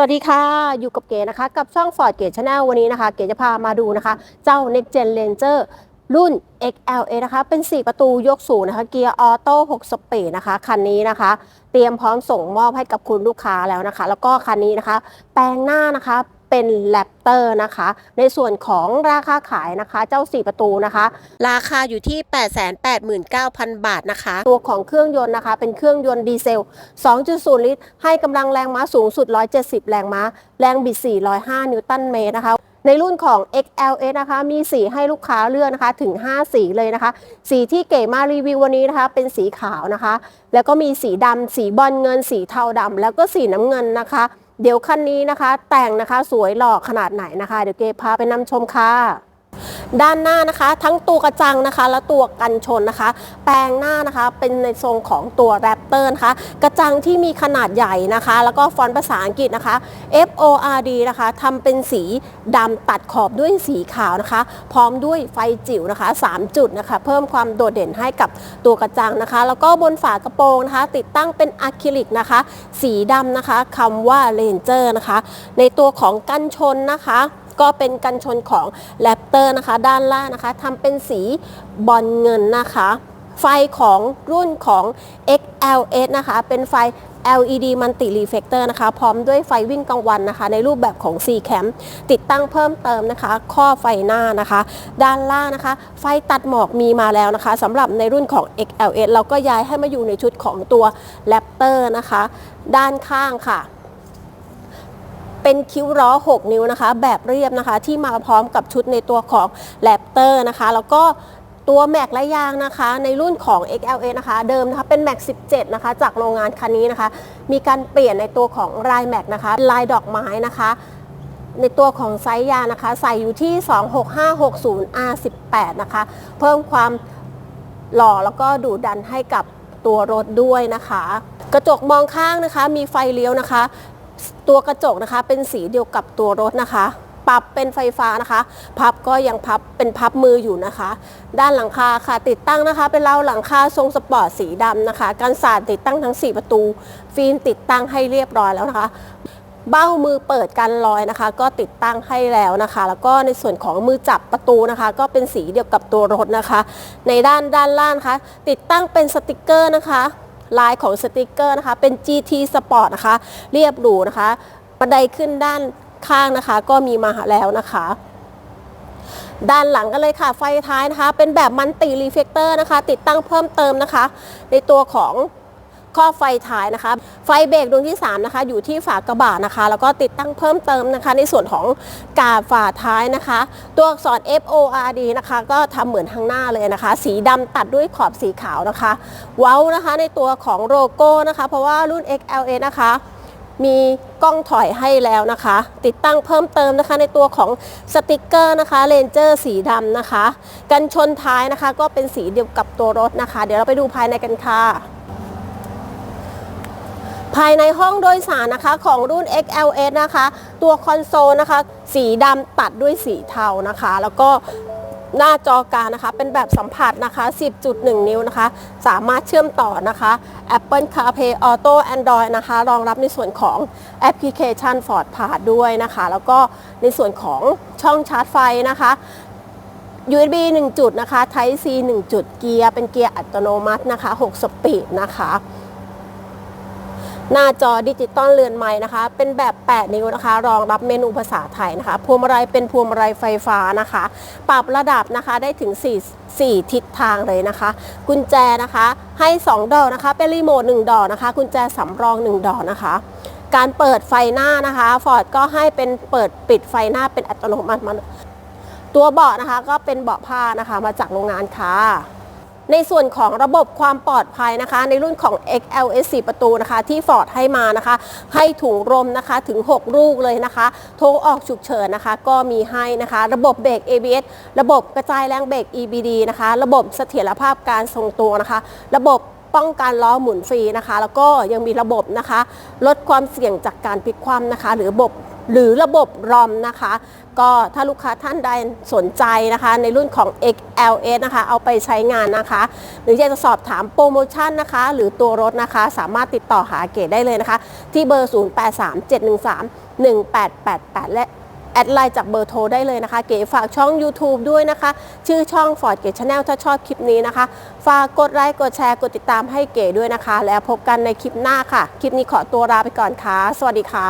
วัสดีค่ะ อยู่กับเก๋นะคะ กับช่อง Ford เก๋ชาแนลวันนี้นะคะ เก๋จะพามาดูนะคะ เจ้า Next Gen Ranger รุ่น XLA นะคะ เป็น 4 ประตูยกสูงนะคะ เกียร์ออโต้ 6 สปีดนะคะ คันนี้นะคะ เตรียมพร้อมส่งมอบให้กับคุณลูกค้าแล้วนะคะ แล้วก็คันนี้นะคะ แปลงหน้านะคะ เป็นแรปเตอร์นะคะ ในส่วนของราคาขายนะคะเจ้า 4 ประตูนะคะ ราคาอยู่ที่ 889,000 บาทนะคะ ตัวของเครื่องยนต์นะคะ เป็นเครื่องยนต์ดีเซล 2.0 ลิตร ให้กำลังแรงม้าสูงสุด 170 แรงม้า แรงบิด 405 นิวตันเมตรนะคะในรุ่นของ XLS นะคะ มีสีให้ลูกค้าเลือกนะคะ ถึง 5 สีเลยนะคะ สีที่เก๋มารีวิววันนี้นะคะ เป็นสีขาวนะคะ แล้วก็มีสีดำ สีบอลเงิน สีเทาดำ แล้วก็สีน้ำเงินนะคะ เดี๋ยวคันนี้นะคะ แต่งนะคะสวยหล่อขนาดไหนนะคะ เดี๋ยวเก๋พาไปนำชมค่ะ ด้านหน้านะคะ ทั้งตัวกระจังนะคะ และตัวกันชนนะคะ แปลงหน้านะคะเป็นในทรงของตัวแรปเตอร์นะคะ กระจังที่มีขนาดใหญ่นะคะ แล้วก็ฟอนต์ภาษาอังกฤษนะคะ F O R D นะคะทำเป็นสีดำตัดขอบด้วยสีขาวนะคะ พร้อมด้วยไฟจิ๋วนะคะ 3 จุดนะคะ เพิ่มความโดดเด่นให้กับตัวกระจังนะคะ แล้วก็บนฝากระโปรงนะคะ ติดตั้งเป็นอะคริลิกนะคะ สีดำนะคะคำว่าเลนเจอร์นะคะ ในตัวของกันชนนะคะ ก็เป็นกันชนของแรปเตอร์นะคะ ด้านล่างนะคะทำเป็นสีบอลเงินนะคะ ไฟของรุ่นของ XLS นะคะ เป็นไฟ LED Multi Reflector นะคะ พร้อมด้วยไฟวิ่งกลางวันนะคะ ในรูปแบบของ C Cam ติดตั้งเพิ่มเติมนะคะ ข้อไฟหน้านะคะ ด้านล่างนะคะ ไฟตัดหมอกมีมาแล้วนะคะสำหรับในรุ่นของ XLS เราก็ย้ายให้มาอยู่ในชุดของตัว Raptor นะคะ ด้านข้างค่ะ เป็นคิ้วล้อ 6 นิ้วนะคะ แบบเรียบนะคะ ที่มาพร้อมกับชุดในตัวของแรปเตอร์นะคะ แล้วก็ตัวแม็กและยางนะคะ ในรุ่นของ XLA นะคะ เดิมนะคะเป็นแม็ก17 นะคะ จากโรงงานคันนี้นะคะ มีการเปลี่ยนในตัวของลายแม็กนะคะ ลายดอกไม้นะคะในตัวของไซส์ยานะคะ ใส่อยู่ที่ 26560 R18 นะคะ เพิ่มความหล่อแล้วก็ดูดันให้กับตัวรถด้วยนะคะ กระจกมองข้างนะคะ มีไฟเลี้ยวนะคะ ตัวกระจกนะคะ เป็นสีเดียวกับตัวรถนะคะ ปรับเป็นไฟฟ้านะคะ พับก็ยังพับเป็นพับมืออยู่นะคะ ด้านหลังคาค่ะติดตั้งนะคะ เป็นราหลังคาทรงสปอร์ตสีดำนะคะกันสาดติดตั้งทั้ง 4 ประตู ฟิล์มติดตั้งให้เรียบร้อยแล้วนะคะเบ้ามือเปิดกันลอยนะคะ ก็ติดตั้งให้แล้วนะคะ แล้วก็ในส่วนของมือจับประตูนะคะ ก็เป็นสีเดียวกับตัวรถนะคะ ในด้านด้านล่างนะคะ ติดตั้งเป็นสติกเกอร์นะคะ ลายของสติกเกอร์นะคะเป็น GT Sport นะคะเรียบหรูนะคะบันไดขึ้นด้านข้างนะคะ ก็มีมาแล้วนะคะด้านหลังกันเลยค่ะไฟท้ายนะคะ เป็นแบบมันติรีเฟกเตอร์นะคะ ติดตั้งเพิ่มเติมนะคะ ในตัวของ ข้อไฟท้ายนะคะ ไฟเบรกดวงที่3นะคะอยู่ที่ฝากระบะนะคะ แล้วก็ติดตั้งเพิ่มเติมนะคะ ในส่วนของกาบฝาท้ายนะคะ ตัวอักษร F O R D นะคะ ก็ทำเหมือนทางหน้าเลยนะคะ สีดำตัดด้วยขอบสีขาวนะคะ เว้านะคะในตัวของโลโก้นะคะ เพราะว่ารุ่น XLA นะคะมีกล้องถอยให้แล้วนะคะ ติดตั้งเพิ่มเติมนะคะ ในตัวของสติกเกอร์นะคะเลนเจอร์สีดำนะคะ กันชนท้ายนะคะ ก็เป็นสีเดียวกับตัวรถนะคะ เดี๋ยวเราไปดูภายในกันค่ะ ภายในห้องโดยสารนะคะของรุ่น XLS นะคะ ตัวคอนโซลนะคะ สีดำตัดด้วยสีเทานะคะ แล้วก็หน้าจอกางนะคะเป็นแบบสัมผัสนะคะ 10.1 นิ้วนะคะ สามารถเชื่อมต่อนะคะ Apple CarPlay Auto Android นะคะ รองรับในส่วนของแอปพลิเคชัน Ford Pass ด้วยนะคะ แล้วก็ในส่วนของช่องชาร์จไฟนะคะ USB 1 จุดนะคะ Type C 1 จุดเกียร์เป็นเกียร์อัตโนมัตินะคะ 6 สปีดนะคะ หน้าจอดิจิตอลเรือนใหม่นะคะ เป็นแบบ 8 นิ้วนะคะ รองรับเมนูภาษาไทยนะคะ พวงมาลัยเป็นพวงมาลัยไฟฟ้านะคะ ปรับระดับนะคะได้ถึง 4 4 ทิศทางเลยนะคะ กุญแจนะคะให้ 2 ดอกนะคะ เป็นรีโมท 1 ดอกนะคะ กุญแจสำรอง 1 ดอกนะคะ การเปิดไฟหน้านะคะ ฟอร์ดก็ให้เป็นเปิดปิดไฟหน้าเป็นอัตโนมัติ ตัวเบาะนะคะก็เป็นเบาะผ้านะคะมาจากโรงงานค่ะ ในส่วนของระบบความปลอดภัยนะคะ ในรุ่นของ XLS 4 ประตูนะคะ ที่ฟอร์ดให้มานะคะ ให้ถุงลมนะคะถึง 6 ลูกเลยนะคะโทรออกฉุกเฉินนะคะ ก็มีให้นะคะ ระบบเบรก ABS ระบบกระจายแรงเบรก EBD นะคะ ระบบเสถียรภาพการทรงตัวนะคะ ระบบ ป้องกันล้อหมุนฟรีนะคะ แล้วก็ยังมีระบบนะคะ ลดความเสี่ยงจากการพลิกคว่ำนะคะ หรือระบบหรือระบบรอมนะคะ ก็ถ้าลูกค้าท่านใดสนใจนะคะ ในรุ่นของ XLS นะคะ เอาไปใช้งานนะคะ หรืออยากจะสอบถามโปรโมชั่นนะคะ หรือตัวรถนะคะ สามารถติดต่อหาเก๋ได้เลยนะคะ ที่เบอร์ 0837131888 และ แอดไลน์จากเบอร์โทรได้เลยนะคะ เก๋ฝากช่อง YouTube ด้วยนะคะ ชื่อช่อง Ford เก๋ชาแนลถ้าชอบคลิปนี้นะคะ ฝากกดไลค์กดแชร์กดติดตามให้เก๋ด้วยนะคะ แล้วพบกันในคลิปหน้าค่ะ คลิปนี้ขอตัวลาไปก่อนค่ะ สวัสดีค่ะ